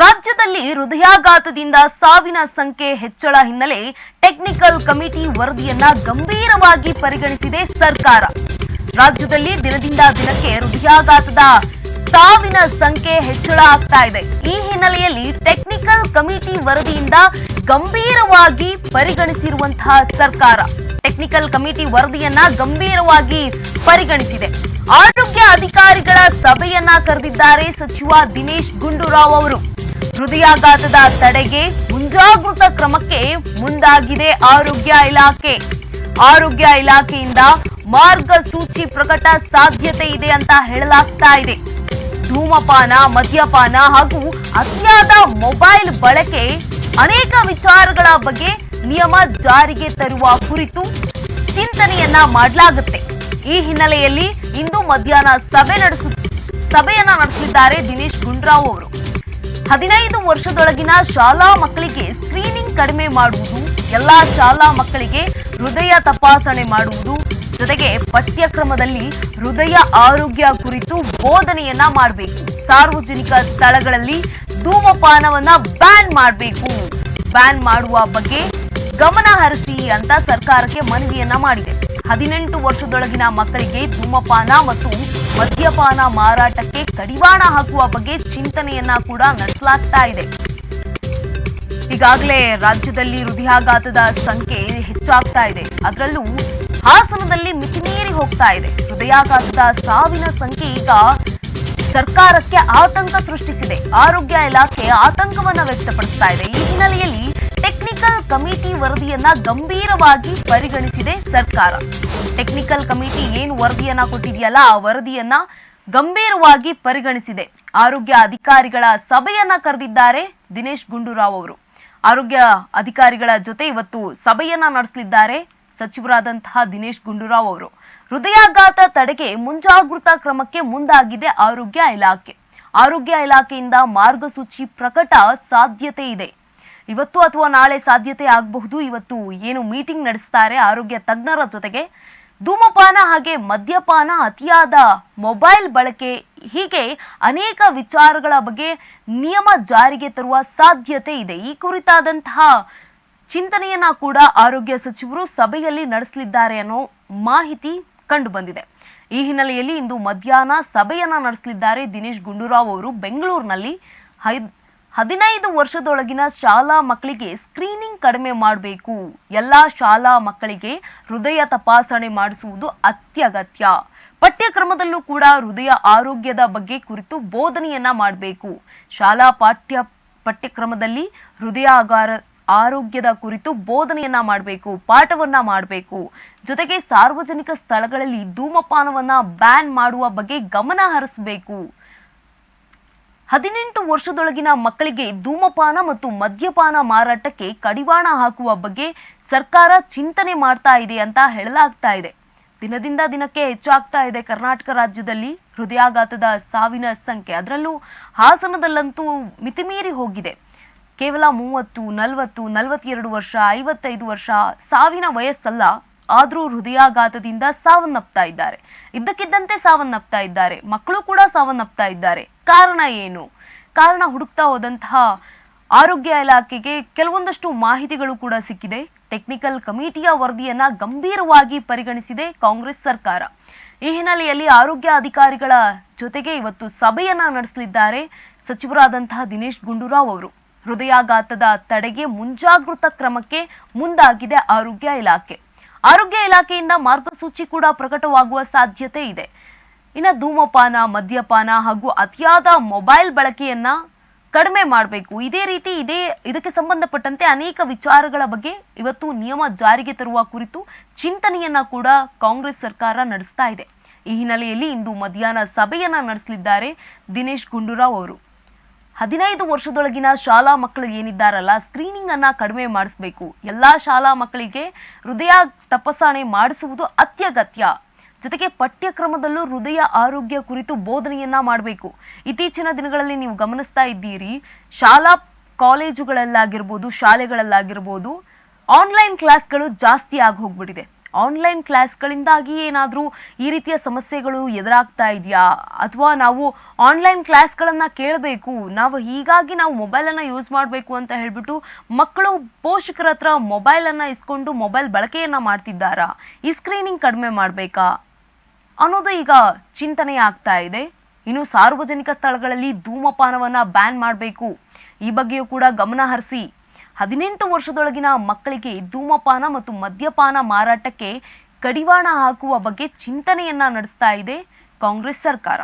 ರಾಜ್ಯದಲ್ಲಿ ಹೃದಯಾಘಾತದಿಂದ ಸಾವಿನ ಸಂಖ್ಯೆ ಹೆಚ್ಚಳ ಹಿನ್ನೆಲೆ ಟೆಕ್ನಿಕಲ್ ಕಮಿಟಿ ವರದಿಯನ್ನ ಗಂಭೀರವಾಗಿ ಪರಿಗಣಿಸಿದೆ ಸರ್ಕಾರ. ರಾಜ್ಯದಲ್ಲಿ ದಿನದಿಂದ ದಿನಕ್ಕೆ ಹೃದಯಾಘಾತದ ಸಾವಿನ ಸಂಖ್ಯೆ ಹೆಚ್ಚಳ ಆಗ್ತಾ ಇದೆ. ಈ ಹಿನ್ನೆಲೆಯಲ್ಲಿ ಟೆಕ್ನಿಕಲ್ ಕಮಿಟಿ ವರದಿಯಿಂದ ಗಂಭೀರವಾಗಿ ಪರಿಗಣಿಸಿರುವಂತಹ ಸರ್ಕಾರ ಟೆಕ್ನಿಕಲ್ ಕಮಿಟಿ ವರದಿಯನ್ನ ಗಂಭೀರವಾಗಿ ಪರಿಗಣಿಸಿದೆ. ಆರೋಗ್ಯ ಅಧಿಕಾರಿಗಳ ಸಭೆಯನ್ನ ಕರೆದಿದ್ದಾರೆ ಸಚಿವ ದಿನೇಶ್ ಗುಂಡೂರಾವ್ ಅವರು. ಹೃದಯಾಘಾತದ ತಡೆಗೆ ಮುಂಜಾಗೃತ ಕ್ರಮಕ್ಕೆ ಮುಂದಾಗಿದೆ ಆರೋಗ್ಯ ಇಲಾಖೆ. ಆರೋಗ್ಯ ಇಲಾಖೆಯಿಂದ ಮಾರ್ಗಸೂಚಿ ಪ್ರಕಟ ಸಾಧ್ಯತೆ ಇದೆ ಅಂತ ಹೇಳಲಾಗ್ತಾ ಇದೆ. ಧೂಮಪಾನ, ಮದ್ಯಪಾನ ಹಾಗೂ ಅತಿಯಾದ ಮೊಬೈಲ್ ಬಳಕೆ ಅನೇಕ ವಿಚಾರಗಳ ಬಗ್ಗೆ ನಿಯಮ ಜಾರಿಗೆ ತರುವ ಕುರಿತು ಚಿಂತನೆಯನ್ನ ಮಾಡಲಾಗುತ್ತೆ. ಈ ಹಿನ್ನೆಲೆಯಲ್ಲಿ ಇಂದು ಮಧ್ಯಾಹ್ನ ಸಭೆ ನಡೆಸು, ಸಭೆಯನ್ನ ನಡೆಸಲಿದ್ದಾರೆ ದಿನೇಶ್ ಗುಂಡ್ರಾವ್ ಅವರು. ಹದಿನೈದು ವರ್ಷದೊಳಗಿನ ಶಾಲಾ ಮಕ್ಕಳಿಗೆ ಸ್ಕ್ರೀನಿಂಗ್ ಕಡಿಮೆ ಮಾಡುವುದು, ಎಲ್ಲಾ ಶಾಲಾ ಮಕ್ಕಳಿಗೆ ಹೃದಯ ತಪಾಸಣೆ ಮಾಡುವುದು, ಜೊತೆಗೆ ಪಠ್ಯಕ್ರಮದಲ್ಲಿ ಹೃದಯ ಆರೋಗ್ಯ ಕುರಿತು ಬೋಧನೆಯನ್ನ ಮಾಡಬೇಕು. ಸಾರ್ವಜನಿಕ ಸ್ಥಳಗಳಲ್ಲಿ ಧೂಮಪಾನವನ್ನ ಬ್ಯಾನ್ ಮಾಡಬೇಕು. ಬ್ಯಾನ್ ಮಾಡುವ ಬಗ್ಗೆ ಗಮನ ಹರಿಸಿ ಅಂತ ಸರ್ಕಾರಕ್ಕೆ ಮನವಿಯನ್ನ ಮಾಡಿದೆ. ಹದಿನೆಂಟು ವರ್ಷದೊಳಗಿನ ಮಕ್ಕಳಿಗೆ ಧೂಮಪಾನ ಮತ್ತು ಮದ್ಯಪಾನ ಮಾರಾಟಕ್ಕೆ ಕಡಿವಾಣ ಹಾಕುವ ಬಗ್ಗೆ ಚಿಂತನೆಯನ್ನ ಕೂಡ ನಡೆಸಲಾಗ್ತಾ ಇದೆ. ಈಗಾಗಲೇ ರಾಜ್ಯದಲ್ಲಿ ಹೃದಯಾಘಾತದ ಸಂಖ್ಯೆ ಹೆಚ್ಚಾಗ್ತಾ ಇದೆ. ಅದರಲ್ಲೂ ಹಾಸನದಲ್ಲಿ ಮಿತಿಮೀರಿ ಹೋಗ್ತಾ ಇದೆ. ಹೃದಯಾಘಾತದ ಸಾವಿನ ಸಂಖ್ಯೆ ಈಗ ಸರ್ಕಾರಕ್ಕೆ ಆತಂಕ ಸೃಷ್ಟಿಸಿದೆ. ಆರೋಗ್ಯ ಇಲಾಖೆ ಆತಂಕವನ್ನ ವ್ಯಕ್ತಪಡಿಸ್ತಾ ಇದೆ. ಈ ಹಿನ್ನೆಲೆಯಲ್ಲಿ ಕಮಿಟಿ ವರದಿಯನ್ನ ಗಂಭೀರವಾಗಿ ಪರಿಗಣಿಸಿದೆ ಸರ್ಕಾರ. ಟೆಕ್ನಿಕಲ್ ಕಮಿಟಿ ಏನು ವರದಿಯನ್ನ ಕೊಟ್ಟಿದೆಯಲ್ಲ, ಆ ವರದಿಯನ್ನ ಗಂಭೀರವಾಗಿ ಪರಿಗಣಿಸಿದೆ. ಆರೋಗ್ಯ ಅಧಿಕಾರಿಗಳ ಸಭೆಯನ್ನ ಕರೆದಿದ್ದಾರೆ ದಿನೇಶ್ ಗುಂಡೂರಾವ್ ಅವರು. ಆರೋಗ್ಯ ಅಧಿಕಾರಿಗಳ ಜೊತೆ ಇವತ್ತು ಸಭೆಯನ್ನ ನಡೆಸಲಿದ್ದಾರೆ ಸಚಿವರಾದಂತಹ ದಿನೇಶ್ ಗುಂಡೂರಾವ್ ಅವರು. ಹೃದಯಾಘಾತ ತಡೆಗೆ ಮುಂಜಾಗೃತಾ ಕ್ರಮಕ್ಕೆ ಮುಂದಾಗಿದೆ ಆರೋಗ್ಯ ಇಲಾಖೆ. ಆರೋಗ್ಯ ಇಲಾಖೆಯಿಂದ ಮಾರ್ಗಸೂಚಿ ಪ್ರಕಟ ಸಾಧ್ಯತೆ ಇದೆ. ಇವತ್ತು ಅಥವಾ ನಾಳೆ ಸಾಧ್ಯತೆ ಆಗಬಹುದು. ಇವತ್ತು ಏನು ಮೀಟಿಂಗ್ ನಡೆಸ್ತಾರೆ ಆರೋಗ್ಯ ತಜ್ಞರ ಜೊತೆಗೆ. ಧೂಮಪಾನ ಹಾಗೆ ಮದ್ಯಪಾನ ಅತಿಯಾದ ಮೊಬೈಲ್ ಬಳಕೆ ಹೀಗೆ ಅನೇಕ ವಿಚಾರಗಳ ಬಗ್ಗೆ ನಿಯಮ ಜಾರಿಗೆ ತರುವ ಸಾಧ್ಯತೆ ಇದೆ. ಈ ಕುರಿತಾದಂತಹ ಚಿಂತನೆಯನ್ನ ಕೂಡ ಆರೋಗ್ಯ ಸಚಿವರು ಸಭೆಯಲ್ಲಿ ನಡೆಸಲಿದ್ದಾರೆ ಅನ್ನೋ ಮಾಹಿತಿ ಕಂಡು ಬಂದಿದೆ. ಈ ಹಿನ್ನೆಲೆಯಲ್ಲಿ ಇಂದು ಮಧ್ಯಾಹ್ನ ಸಭೆಯನ್ನ ನಡೆಸಲಿದ್ದಾರೆ ದಿನೇಶ್ ಗುಂಡೂರಾವ್ ಅವರು. ಬೆಂಗಳೂರಿನಲ್ಲಿ ಹೈ- ಹದಿನೈದು ವರ್ಷದೊಳಗಿನ ಶಾಲಾ ಮಕ್ಕಳಿಗೆ ಸ್ಕ್ರೀನಿಂಗ್ ಕಡಿಮೆ ಮಾಡಬೇಕು. ಎಲ್ಲಾ ಶಾಲಾ ಮಕ್ಕಳಿಗೆ ಹೃದಯ ತಪಾಸಣೆ ಮಾಡಿಸುವುದು ಅತ್ಯಗತ್ಯ. ಪಠ್ಯಕ್ರಮದಲ್ಲೂ ಕೂಡ ಹೃದಯ ಆರೋಗ್ಯದ ಬಗ್ಗೆ ಕುರಿತು ಬೋಧನೆಯನ್ನ ಮಾಡಬೇಕು. ಶಾಲಾ ಪಾಠ್ಯ ಪಠ್ಯಕ್ರಮದಲ್ಲಿ ಹೃದಯಾಗಾರ ಆರೋಗ್ಯದ ಕುರಿತು ಬೋಧನೆಯನ್ನ ಮಾಡಬೇಕು, ಪಾಠವನ್ನ ಮಾಡಬೇಕು. ಜೊತೆಗೆ ಸಾರ್ವಜನಿಕ ಸ್ಥಳಗಳಲ್ಲಿ ಧೂಮಪಾನವನ್ನ ಬ್ಯಾನ್ ಮಾಡುವ ಬಗ್ಗೆ ಗಮನ ಹರಿಸಬೇಕು. ಹದಿನೆಂಟು ವರ್ಷದೊಳಗಿನ ಮಕ್ಕಳಿಗೆ ಧೂಮಪಾನ ಮತ್ತು ಮದ್ಯಪಾನ ಮಾರಾಟಕ್ಕೆ ಕಡಿವಾಣ ಹಾಕುವ ಬಗ್ಗೆ ಸರ್ಕಾರ ಚಿಂತನೆ ಮಾಡ್ತಾ ಇದೆ ಅಂತ ಹೇಳಲಾಗ್ತಾ ಇದೆ. ದಿನದಿಂದ ದಿನಕ್ಕೆ ಹೆಚ್ಚಾಗ್ತಾ ಇದೆ ಕರ್ನಾಟಕ ರಾಜ್ಯದಲ್ಲಿ ಹೃದಯಾಘಾತದ ಸಾವಿನ ಸಂಖ್ಯೆ. ಅದರಲ್ಲೂ ಹಾಸನದಲ್ಲಂತೂ ಮಿತಿಮೀರಿ ಹೋಗಿದೆ. ಕೇವಲ ಮೂವತ್ತು, ನಲವತ್ತು, ನಲವತ್ತೆರಡು ವರ್ಷ, ಐವತ್ತೈದು ವರ್ಷ ಸಾವಿನ ವಯಸ್ಸಲ್ಲ ಆದರೂ ಹೃದಯಾಘಾತದಿಂದ ಸಾವನ್ನಪ್ತಾ ಇದ್ದಾರೆ. ಇದ್ದಕ್ಕಿದ್ದಂತೆ ಸಾವನ್ನಪ್ತಾ ಇದ್ದಾರೆ. ಮಕ್ಕಳು ಕೂಡ ಸಾವನ್ನಪ್ತಾ ಇದ್ದಾರೆ. ಕಾರಣ ಏನು? ಕಾರಣ ಹುಡುಕ್ತಾ ಹೋದಂತಹ ಆರೋಗ್ಯ ಇಲಾಖೆಗೆ ಕೆಲವೊಂದಷ್ಟು ಮಾಹಿತಿಗಳು ಕೂಡ ಸಿಕ್ಕಿದೆ. ಟೆಕ್ನಿಕಲ್ ಕಮಿಟಿಯ ವರದಿಯನ್ನ ಗಂಭೀರವಾಗಿ ಪರಿಗಣಿಸಿದೆ ಕಾಂಗ್ರೆಸ್ ಸರ್ಕಾರ. ಈ ಹಿನ್ನೆಲೆಯಲ್ಲಿ ಆರೋಗ್ಯ ಅಧಿಕಾರಿಗಳ ಜೊತೆಗೆ ಇವತ್ತು ಸಭೆಯನ್ನ ನಡೆಸಲಿದ್ದಾರೆ ಸಚಿವರಾದಂತಹ ದಿನೇಶ್ ಗುಂಡೂರಾವ್ ಅವರು. ಹೃದಯಾಘಾತದ ತಡೆಗೆ ಮುಂಜಾಗೃತ ಕ್ರಮಕ್ಕೆ ಮುಂದಾಗಿದೆ ಆರೋಗ್ಯ ಇಲಾಖೆ. ಆರೋಗ್ಯ ಇಲಾಖೆಯಿಂದ ಮಾರ್ಗಸೂಚಿ ಕೂಡ ಪ್ರಕಟವಾಗುವ ಸಾಧ್ಯತೆ ಇದೆ. ಇನ್ನು ಧೂಮಪಾನ, ಮದ್ಯಪಾನ ಹಾಗೂ ಅತಿಯಾದ ಮೊಬೈಲ್ ಬಳಕೆಯನ್ನ ಕಡಿಮೆ ಮಾಡಬೇಕು. ಇದೇ ರೀತಿ ಇದೇ ಇದಕ್ಕೆ ಸಂಬಂಧಪಟ್ಟಂತೆ ಅನೇಕ ವಿಚಾರಗಳ ಬಗ್ಗೆ ಇವತ್ತು ನಿಯಮ ಜಾರಿಗೆ ತರುವ ಕುರಿತು ಚಿಂತನೆಯನ್ನ ಕೂಡ ಕಾಂಗ್ರೆಸ್ ಸರ್ಕಾರ ನಡೆಸ್ತಾ ಇದೆ. ಈ ಹಿನ್ನೆಲೆಯಲ್ಲಿ ಇಂದು ಮಧ್ಯಾಹ್ನ ಸಭೆಯನ್ನ ನಡೆಸಲಿದ್ದಾರೆ ದಿನೇಶ್ ಗುಂಡೂರಾವ್ ಅವರು. ಹದಿನೈದು ವರ್ಷದೊಳಗಿನ ಶಾಲಾ ಮಕ್ಕಳು ಏನಿದ್ದಾರಲ್ಲ ಸ್ಕ್ರೀನಿಂಗ್ ಅನ್ನ ಕಡಿಮೆ ಮಾಡಿಸ್ಬೇಕು. ಎಲ್ಲಾ ಶಾಲಾ ಮಕ್ಕಳಿಗೆ ಹೃದಯ ತಪಾಸಣೆ ಮಾಡಿಸುವುದು ಅತ್ಯಗತ್ಯ. ಜೊತೆಗೆ ಪಠ್ಯಕ್ರಮದಲ್ಲೂ ಹೃದಯ ಆರೋಗ್ಯ ಕುರಿತು ಬೋಧನೆಯನ್ನ ಮಾಡಬೇಕು. ಇತ್ತೀಚಿನ ದಿನಗಳಲ್ಲಿ ನೀವು ಗಮನಿಸ್ತಾ ಇದ್ದೀರಿ, ಶಾಲಾ ಕಾಲೇಜುಗಳಲ್ಲಾಗಿರ್ಬೋದು, ಶಾಲೆಗಳಲ್ಲಾಗಿರ್ಬೋದು ಆನ್ಲೈನ್ ಕ್ಲಾಸ್ಗಳು ಜಾಸ್ತಿ ಆಗಿ ಹೋಗ್ಬಿಟ್ಟಿದೆ. ಆನ್ಲೈನ್ ಕ್ಲಾಸ್ಗಳಿಂದಾಗಿ ಏನಾದರೂ ಈ ರೀತಿಯ ಸಮಸ್ಯೆಗಳು ಎದುರಾಗ್ತಾ ಇದೆಯಾ? ಅಥವಾ ನಾವು ಆನ್ಲೈನ್ ಕ್ಲಾಸ್ಗಳನ್ನು ಕೇಳಬೇಕು, ನಾವು ಹೀಗಾಗಿ ನಾವು ಮೊಬೈಲನ್ನು ಯೂಸ್ ಮಾಡಬೇಕು ಅಂತ ಹೇಳಿಬಿಟ್ಟು ಮಕ್ಕಳು ಪೋಷಕರ ಹತ್ರ ಮೊಬೈಲನ್ನು ಇಸ್ಕೊಂಡು ಮೊಬೈಲ್ ಬಳಕೆಯನ್ನು ಮಾಡ್ತಿದ್ದಾರಾ? ಈ ಸ್ಕ್ರೀನಿಂಗ್ ಕಡಿಮೆ ಮಾಡಬೇಕಾ? ಅನ್ನೋದು ಈಗ ಚಿಂತನೆ ಆಗ್ತಾ ಇದೆ. ಇನ್ನು ಸಾರ್ವಜನಿಕ ಸ್ಥಳಗಳಲ್ಲಿ ಧೂಮಪಾನವನ್ನ ಬ್ಯಾನ್ ಮಾಡಬೇಕು. ಈ ಬಗ್ಗೆಯೂ ಕೂಡ ಗಮನ ಹರಿಸಿ. ಹದಿನೆಂಟು ವರ್ಷದೊಳಗಿನ ಮಕ್ಕಳಿಗೆ ಧೂಮಪಾನ ಮತ್ತು ಮದ್ಯಪಾನ ಮಾರಾಟಕ್ಕೆ ಕಡಿವಾಣ ಹಾಕುವ ಬಗ್ಗೆ ಚಿಂತನೆಯನ್ನ ನಡೆಸ್ತಾ ಇದೆ ಕಾಂಗ್ರೆಸ್ ಸರ್ಕಾರ.